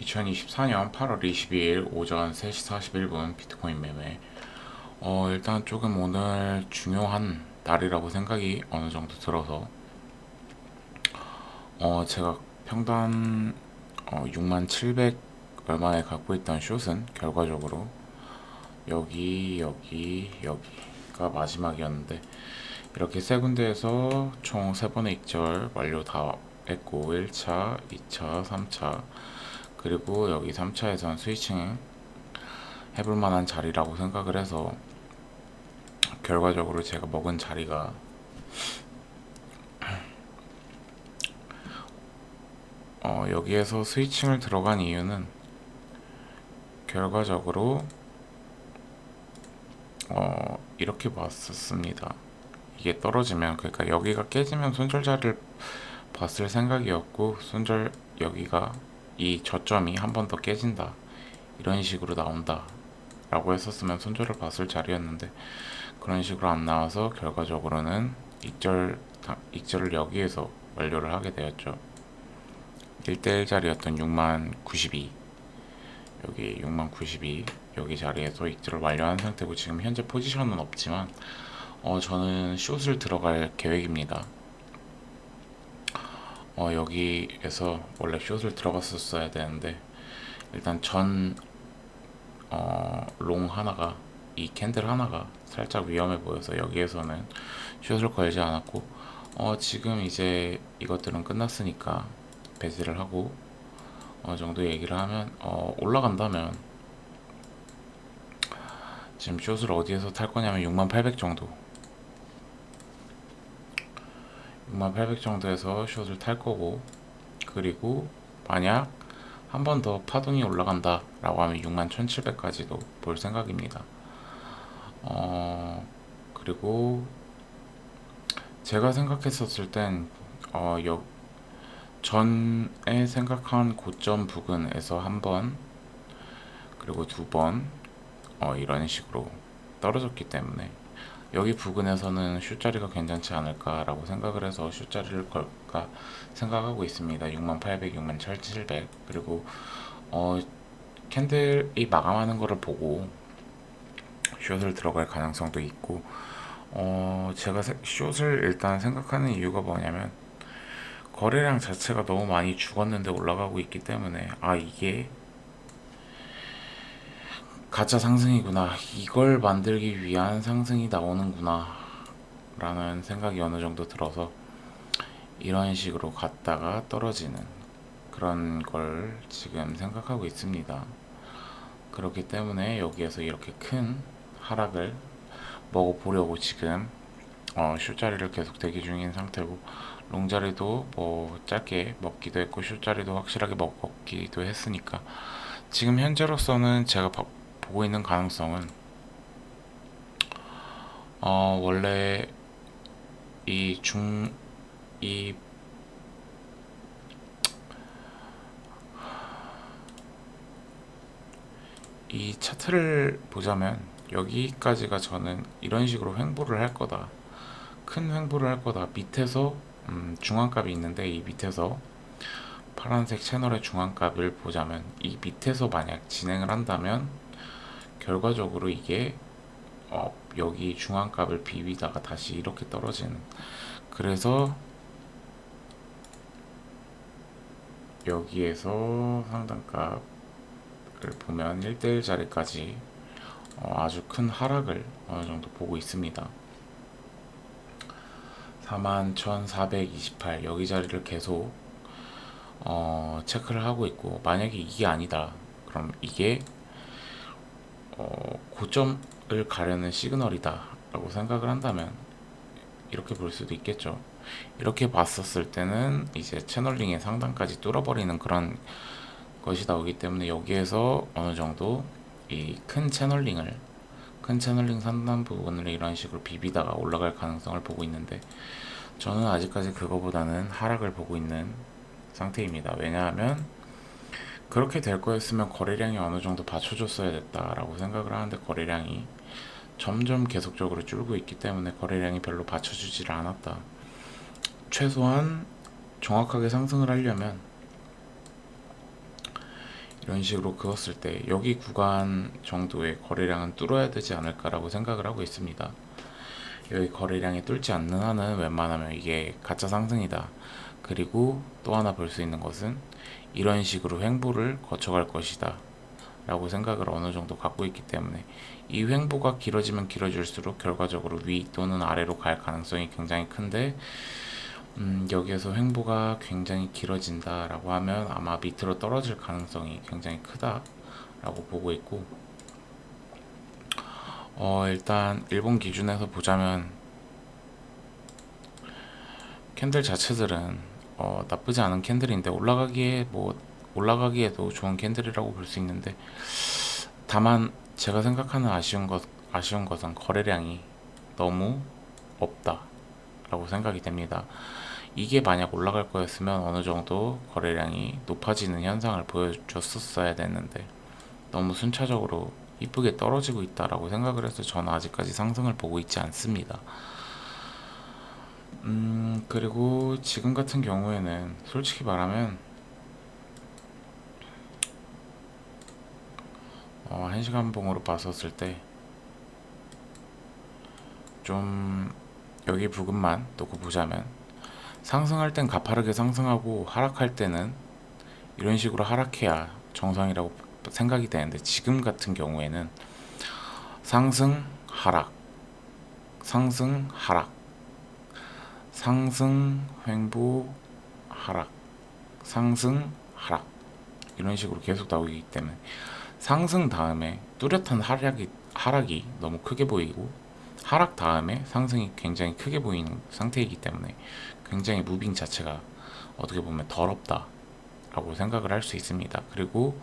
2024년 8월 22일 오전 3시 41분 비트코인 매매. 어, 일단 조금 오늘 중요한 날이라고 생각이 어느 정도 들어서, 어, 제가 평단 어, 6만 700 얼마에 갖고 있던 숏은 결과적으로 여기, 여기, 여기가 마지막이었는데, 이렇게 세 군데에서 총 세 번의 익절 완료 다 했고, 1차, 2차, 3차, 그리고 여기 3차에선 스위칭 해볼 만한 자리라고 생각을 해서 결과적으로 제가 먹은 자리가 어, 여기에서 스위칭을 들어간 이유는 결과적으로 어, 이렇게 봤었습니다. 이게 떨어지면 그러니까 여기가 깨지면 손절 자리를 봤을 생각이었고 손절 여기가 이 저점이 한 번 더 깨진다. 이런 식으로 나온다. 라고 했었으면 손절을 봤을 자리였는데 그런 식으로 안 나와서 결과적으로는 익절 익절을 여기에서 완료를 하게 되었죠. 1대1 자리였던 6만 92 여기 6만 92 여기 자리에서 익절을 완료한 상태고 지금 현재 포지션은 없지만 어, 저는 숏을 들어갈 계획입니다 어, 여기에서 원래 숏을 들어갔었어야 되는데 일단 전 어, 롱 하나가 이 캔들 하나가 살짝 위험해 보여서 여기에서는 숏을 걸지 않았고 어, 지금 이제 이것들은 끝났으니까 배제를 하고 어느 정도 얘기를 하면 어, 올라간다면 지금 숏을 어디에서 탈 거냐면 6만800 정도 6800 정도에서 숏을 탈 거고 그리고 만약 한 번 더 파동이 올라간다 라고 하면 61,700까지도 볼 생각입니다. 어 그리고 제가 생각했었을 땐 어, 여, 전에 생각한 고점 부근에서 한 번 그리고 두번 어, 이런 식으로 떨어졌기 때문에 여기 부근에서는 슛자리가 괜찮지 않을까라고 생각을 해서 슛자리를 걸까 생각하고 있습니다. 6800, 6700 그리고 어, 캔들이 마감하는 거를 보고 숏을 들어갈 가능성도 있고 어, 제가 숏을 일단 생각하는 이유가 뭐냐면 거래량 자체가 너무 많이 죽었는데 올라가고 있기 때문에 아 이게 가짜 상승이구나. 이걸 만들기 위한 상승이 나오는구나. 라는 생각이 어느 정도 들어서 이런 식으로 갔다가 떨어지는 그런 걸 지금 생각하고 있습니다. 그렇기 때문에 여기에서 이렇게 큰 하락을 먹어보려고 지금 어, 숏자리를 계속 대기 중인 상태고 롱자리도 뭐 짧게 먹기도 했고 숏자리도 확실하게 먹기도 했으니까 지금 현재로서는 제가 보고 있는 가능성은 어, 원래 이 중, 이, 이 차트를 보자면 여기까지가 저는 이런 식으로 횡보를 할 거다. 큰 횡보를 할 거다. 밑에서 음, 중앙값이 있는데 이 밑에서 파란색 채널의 중앙값을 보자면 이 밑에서 만약 진행을 한다면 결과적으로 이게 어, 여기 중앙값을 비비다가 다시 이렇게 떨어지는 그래서 여기에서 상단값을 보면 1대1 자리까지 어, 아주 큰 하락을 어느 정도 보고 있습니다. 41,428 여기 자리를 계속 어, 체크를 하고 있고 만약에 이게 아니다 그럼 이게 어, 고점을 가려는 시그널이다 라고 생각을 한다면 이렇게 볼 수도 있겠죠. 이렇게 봤었을 때는 이제 채널링의 상단까지 뚫어버리는 그런 것이 나오기 때문에 여기에서 어느 정도 이 큰 채널링을 큰 채널링 상단 부분을 이런 식으로 비비다가 올라갈 가능성을 보고 있는데 저는 아직까지 그거보다는 하락을 보고 있는 상태입니다. 왜냐하면 그렇게 될 거였으면 거래량이 어느 정도 받쳐줬어야 됐다라고 생각을 하는데 거래량이 점점 계속적으로 줄고 있기 때문에 거래량이 별로 받쳐주지를 않았다. 최소한 정확하게 상승을 하려면 이런 식으로 그었을 때 여기 구간 정도의 거래량은 뚫어야 되지 않을까라고 생각을 하고 있습니다. 여기 거래량이 뚫지 않는 한은 웬만하면 이게 가짜 상승이다. 그리고 또 하나 볼 수 있는 것은 이런 식으로 횡보를 거쳐갈 것이다. 라고 생각을 어느 정도 갖고 있기 때문에 이 횡보가 길어지면 길어질수록 결과적으로 위 또는 아래로 갈 가능성이 굉장히 큰데 음, 여기에서 횡보가 굉장히 길어진다 라고 하면 아마 밑으로 떨어질 가능성이 굉장히 크다 라고 보고 있고 어, 일단 일본 기준에서 보자면 캔들 자체들은 어, 나쁘지 않은 캔들인데 올라가기에 뭐 올라가기에도 좋은 캔들이라고 볼 수 있는데 다만 제가 생각하는 아쉬운 것 아쉬운 것은 거래량이 너무 없다라고 생각이 됩니다. 이게 만약 올라갈 거였으면 어느 정도 거래량이 높아지는 현상을 보여줬었어야 됐는데 너무 순차적으로 이쁘게 떨어지고 있다라고 생각을 해서 저는 아직까지 상승을 보고 있지 않습니다. 음, 그리고 지금 같은 경우에는 솔직히 말하면 어, 한 시간 봉으로 봤었을 때 좀 여기 부분만 놓고 보자면 상승할 땐 가파르게 상승하고 하락할 때는 이런 식으로 하락해야 정상이라고 생각이 되는데 지금 같은 경우에는 상승 하락 상승 하락 상승 횡보 하락 상승 하락 이런 식으로 계속 나오기 때문에 상승 다음에 뚜렷한 하락이 하락이 너무 크게 보이고 하락 다음에 상승이 굉장히 크게 보이는 상태이기 때문에 굉장히 무빙 자체가 어떻게 보면 더럽다 라고 생각을 할 수 있습니다. 그리고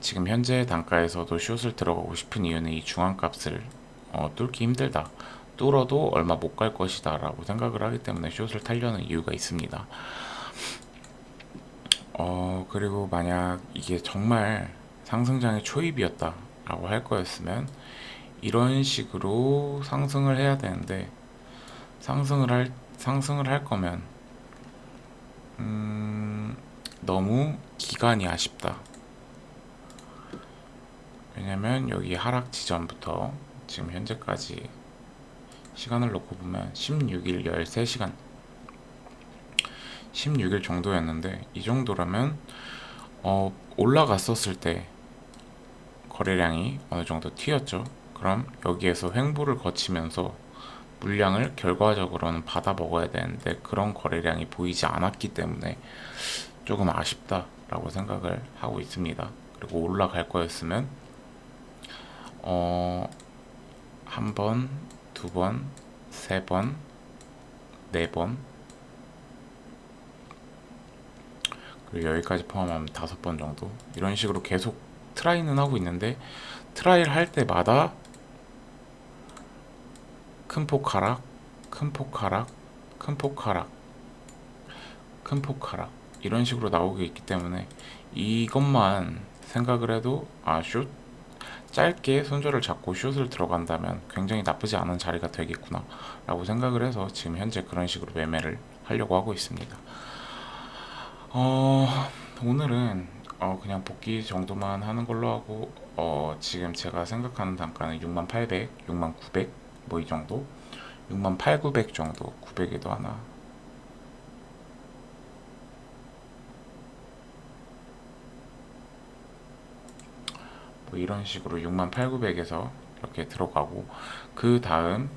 지금 현재 단가에서도 숏을 들어가고 싶은 이유는 이 중앙값을 어, 뚫기 힘들다. 뚫어도 얼마 못 갈 것이다 라고 생각을 하기 때문에 숏을 타려는 이유가 있습니다. 어, 그리고 만약 이게 정말 상승장의 초입이었다 라고 할 거였으면 이런 식으로 상승을 해야 되는데 상승을 할 상승을 할 거면 음, 너무 기간이 아쉽다. 왜냐면 여기 하락 지점부터 지금 현재까지 시간을 놓고 보면 16일 13시간 16일 정도였는데 이 정도라면 어, 올라갔었을 때 거래량이 어느 정도 튀었죠. 그럼 여기에서 횡보를 거치면서 물량을 결과적으로는 받아 먹어야 되는데 그런 거래량이 보이지 않았기 때문에 조금 아쉽다라고 생각을 하고 있습니다. 그리고 올라갈 거였으면 어, 한 번, 두 번, 세 번, 네 번, 그리고 여기까지 포함하면 다섯 번 정도. 이런 식으로 계속 트라이는 하고 있는데 트라이를 할 때마다 큰 폭 하락, 큰 폭 하락, 큰 폭 하락, 큰 폭 하락 이런 식으로 나오고 있기 때문에 이것만 생각을 해도 아슛 짧게 손절을 잡고 슛을 들어간다면 굉장히 나쁘지 않은 자리가 되겠구나 라고 생각을 해서 지금 현재 그런 식으로 매매를 하려고 하고 있습니다. 어, 오늘은 어, 그냥 복귀 정도만 하는 걸로 하고 어, 지금 제가 생각하는 단가는 6800, 6900 뭐 이 정도? 68,900 정도 900에도 하나 뭐 이런 식으로 68,900에서 이렇게 들어가고 그 다음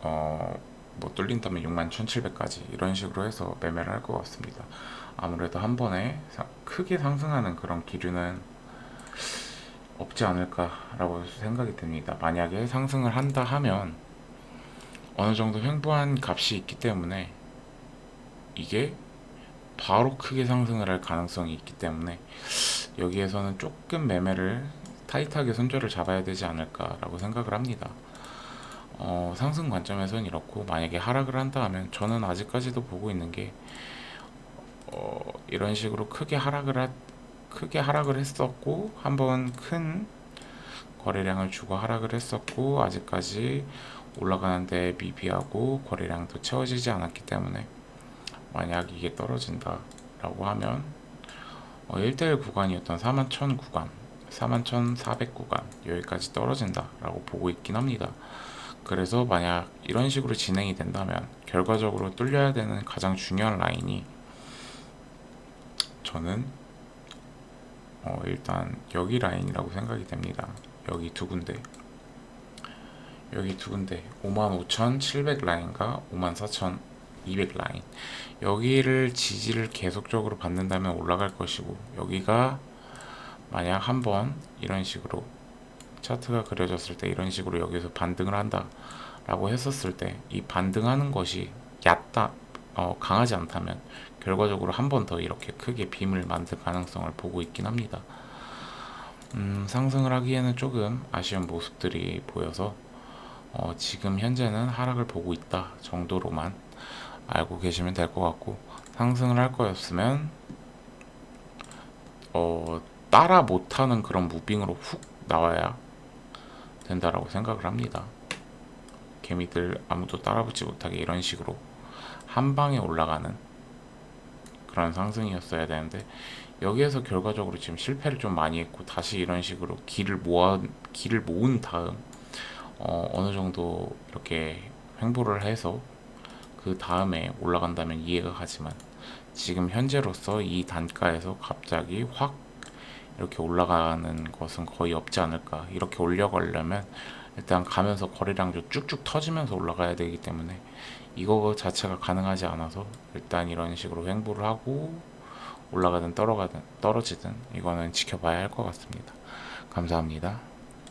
어, 뭐 뚫린다면 61,700까지 이런 식으로 해서 매매를 할 것 같습니다. 아무래도 한 번에 사- 크게 상승하는 그런 기류는 없지 않을까라고 생각이 듭니다. 만약에 상승을 한다 하면 어느 정도 횡보한 값이 있기 때문에 이게 바로 크게 상승을 할 가능성이 있기 때문에 여기에서는 조금 매매를 타이트하게 손절을 잡아야 되지 않을까라고 생각을 합니다. 어, 상승 관점에서는 이렇고 만약에 하락을 한다 하면 저는 아직까지도 보고 있는 게 어, 이런 식으로 크게 하락을 하, 크게 하락을 했었고 한번 큰 거래량을 주고 하락을 했었고 아직까지 올라가는데 미비하고 거래량도 채워지지 않았기 때문에 만약 이게 떨어진다라고 하면 어, 1대1 구간이었던 41,000 구간, 41,400 구간 여기까지 떨어진다 라고 보고 있긴 합니다. 그래서 만약 이런 식으로 진행이 된다면 결과적으로 뚫려야 되는 가장 중요한 라인이 저는 어, 일단 여기 라인이라고 생각이 됩니다. 여기 두 군데 여기 두 군데 55,700 라인과 54,200 라인 여기를 지지를 계속적으로 받는다면 올라갈 것이고 여기가 만약 한번 이런 식으로 차트가 그려졌을 때 이런 식으로 여기서 반등을 한다 라고 했었을 때 이 반등하는 것이 얕다 어, 강하지 않다면 결과적으로 한 번 더 이렇게 크게 빔을 만들 가능성을 보고 있긴 합니다. 음, 상승을 하기에는 조금 아쉬운 모습들이 보여서 어, 지금 현재는 하락을 보고 있다 정도로만 알고 계시면 될 것 같고 상승을 할 거였으면 어, 따라 못하는 그런 무빙으로 훅 나와야 된다라고 생각을 합니다. 개미들 아무도 따라붙지 못하게 이런 식으로 한 방에 올라가는 그런 상승이었어야 되는데 여기에서 결과적으로 지금 실패를 좀 많이 했고 다시 이런 식으로 길을 모아 길을 모은 다음 어, 어느 정도 이렇게 횡보를 해서 그 다음에 올라간다면 이해가 가지만 지금 현재로서 이 단가에서 갑자기 확 이렇게 올라가는 것은 거의 없지 않을까. 이렇게 올려가려면 일단 가면서 거래량도 쭉쭉 터지면서 올라가야 되기 때문에 이거 자체가 가능하지 않아서 일단 이런 식으로 횡보를 하고 올라가든 떨어가든 떨어지든 이거는 지켜봐야 할 것 같습니다. 감사합니다.